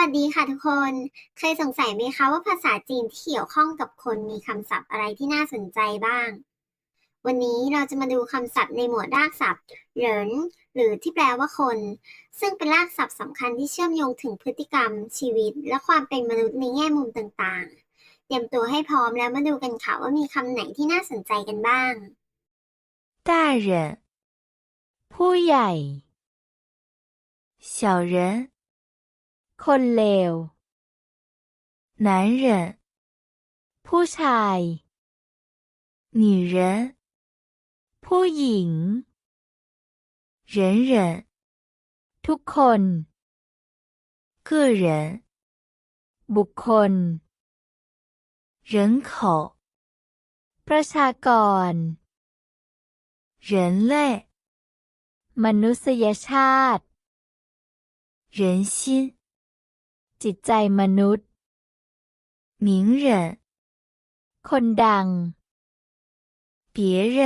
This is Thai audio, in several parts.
วัสดีค่ะทุกคน เคยสงสัยไหมคะว่าภาษาจีนที่เกี่ยวข้องกับคนมีคำศัพท์อะไรที่น่าสนใจบ้าง วันนี้เราจะมาดูคำศัพท์ในหมวดรากศัพท์เหรินหรือที่แปลว่าคน ซึ่งเป็นรากศัพท์สำคัญที่เชื่อมโยงถึงพฤติกรรม ชีวิต และความเป็นมนุษย์ในแง่มุมต่างๆ เตรียมตัวให้พร้อมแล้วมาดูกันค่ะว่ามีคำไหนที่น่าสนใจกันบ้าง 大人，ผู้ใหญ่ 小人， คนเลว 男人，ผู้ชาย 女人，ผู้หญิง 人人，ทุกคน 个人，บุคคล 人口，ประชากร 人类，มนุษยชาติ 人心， จิตใจมนุษย์ 名人，คนดัง 别人，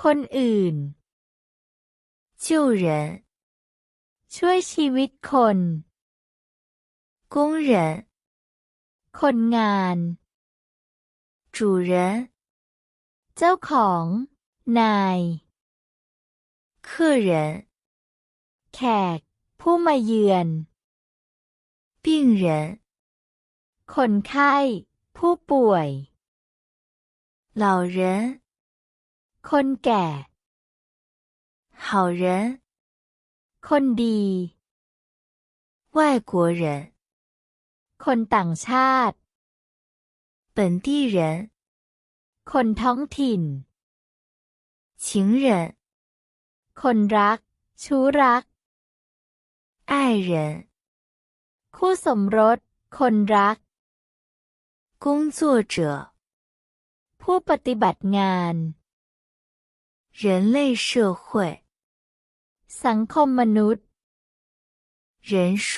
คนอื่น 救人，ช่วยชีวิตคน 工人，คนงาน 主人，เจ้าของ นาย 客人，แขก ผู้มาเยือน 病人，คนไข้ ผู้ป่วย 老人，คนแก่ 好人，คนดี 外国人，คนต่างชาติ 本地人，คนท้องถิ่น 情人，คนรัก ชู้รัก 爱人， คู่สมรส คนรัก 工作者，ผู้ปฏิบัติงาน 人类社会，สังคมมนุษย์ 人数，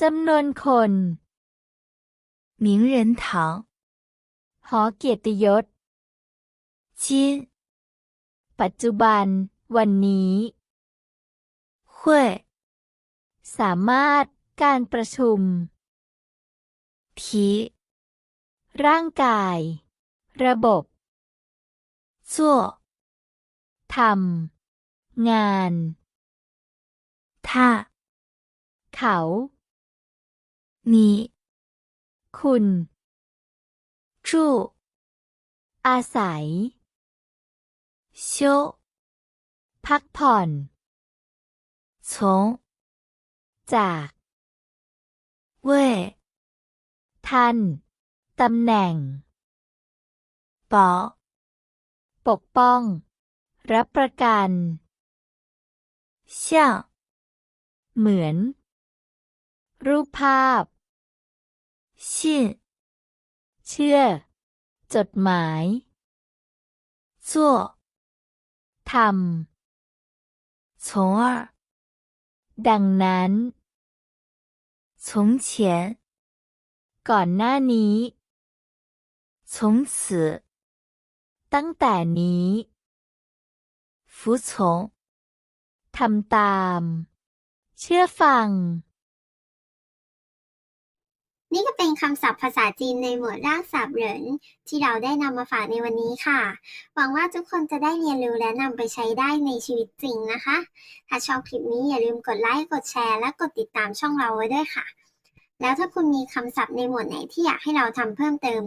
จำนวนคน 名人堂，หอเกียรติยศ 今，ปัจจุบัน วันนี้ 会，สามารถ การประชุมทีร่างกาย ระบบซัวทำงานท่าเขานีคุณจูอาศัยชพักผ่อนชงจาก เว่ยท่านตำแหน่งปอปกป้อง รับประกันเช่ยเหมือน รูปภาพชินเชื่อ จดหมายจั่วทำ从而ดังนั้น 从前 ก่อนหน้านี้ 从此 ตั้งแต่นี้ 服从 ทำตาม เชื่อฟัง นี่ก็เป็นคำศัพท์ภาษาจีนในหมวดรากศัพท์เหรินที่เราได้นำมาฝากในวันนี้ค่ะ หวังว่าทุกคนจะได้เรียนรู้และนำไปใช้ได้ในชีวิตจริงนะคะ ถ้าชอบคลิปนี้อย่าลืมกดไลค์ กดแชร์ และกดติดตามช่องเราไว้ด้วยค่ะ แล้วถ้าคุณมีคำศัพท์ในหมวดไหนที่อยากให้เราทำเพิ่มเติม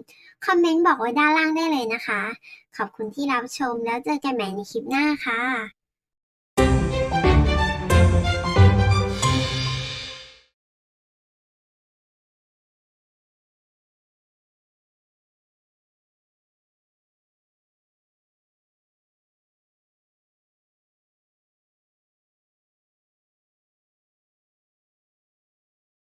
คอมเมนต์บอกไว้ด้านล่างได้เลยนะคะ ขอบคุณที่รับชมแล้วเจอกันใหม่ในคลิปหน้าค่ะ